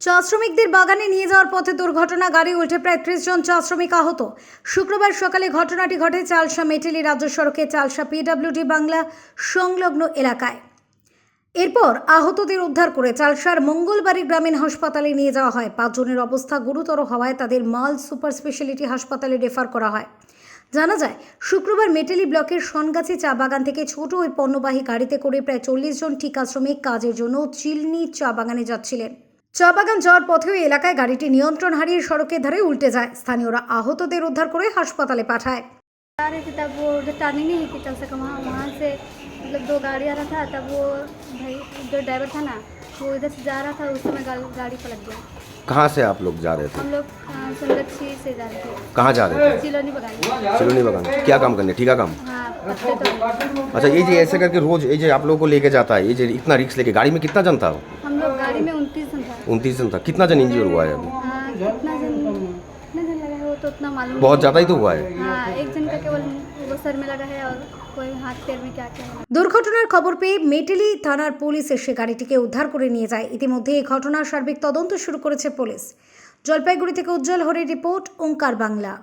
চা শ্রমিকদের বাগানে নিয়ে যাওয়ার পথে দুর্ঘটনা, গাড়ি উল্টে প্রায় ত্রিশ জন চা শ্রমিক আহত। শুক্রবার সকালে ঘটনাটি ঘটে চালসা মেটেলি রাজ্য সড়কে, চালসা পিডব্লিউডি বাংলা সংলগ্ন এলাকায়। এরপর আহতদের উদ্ধার করে চালসার মঙ্গলবাড়ি গ্রামীণ হাসপাতালে নিয়ে যাওয়া হয়। পাঁচজনের অবস্থা গুরুতর হওয়ায় তাদের মাল সুপার স্পেশালিটি হাসপাতালে রেফার করা হয়। জানা যায়, শুক্রবার মেটেলি ব্লকের সনগাছি চা বাগান থেকে ছোট ওই পণ্যবাহী গাড়িতে করে প্রায় চল্লিশ জন ঠিকা শ্রমিক কাজের জন্য চিলনি চা বাগানে যাচ্ছিলেন। চা বাগান যাওয়ার পথে ওই এলাকায় গাড়িটি নিয়ন্ত্রণ হারিয়ে সড়কের ধারে উল্টে যায় স্থানীয়রা আহতদের উদ্ধার করে হাসপাতালে পাঠায় आ रही थी तब वो उधर टर्निंग नहीं हुई थी चल सका वहाँ वहाँ से मतलब दो गाड़ी आ रहा था तब वो भाई जो ड्राइवर था ना वो इधर से जा रहा था उस समय गा- गाड़ी पलट गया कहाँ से आप लोग जा रहे थे हम लोग सुंदरछी से जा रहे थे कहाँ जा रहे थे चिलोनी बगान चिलोनी बगान क्या काम करने ठीका काम हाँ पत्ते तो अच्छा ये जो ऐसे करके रोज ये जो आप लोगों को लेके जाता है ये जो इतना रिक्स लेके गाड़ी में कितना जन था हम लोग गाड़ी में उनतीस जन था उनतीस जन था कितना जन इंजर हुआ है अभी हाँ कितना जन कितना जन लगा है वो तो उतना मालूम बहुत नहीं। ज़्यादा ही तो हुआ है हाँ एक जन का केवल वो सर में लगा है और कोई हाथ पैर में क्या क्या है দুর্ঘটনার খবর পেয়ে মেটেলি থানার পুলিশ এসে গাড়িটিকে উদ্ধার করে নিয়ে যায় ইতিমধ্যে এই ঘটনার সার্বিক তদন্ত শুরু করেছে পুলিশ জলপাইগুড়ি থেকে উজ্জ্বল হরের রিপোর্ট ওঙ্কার বাংলা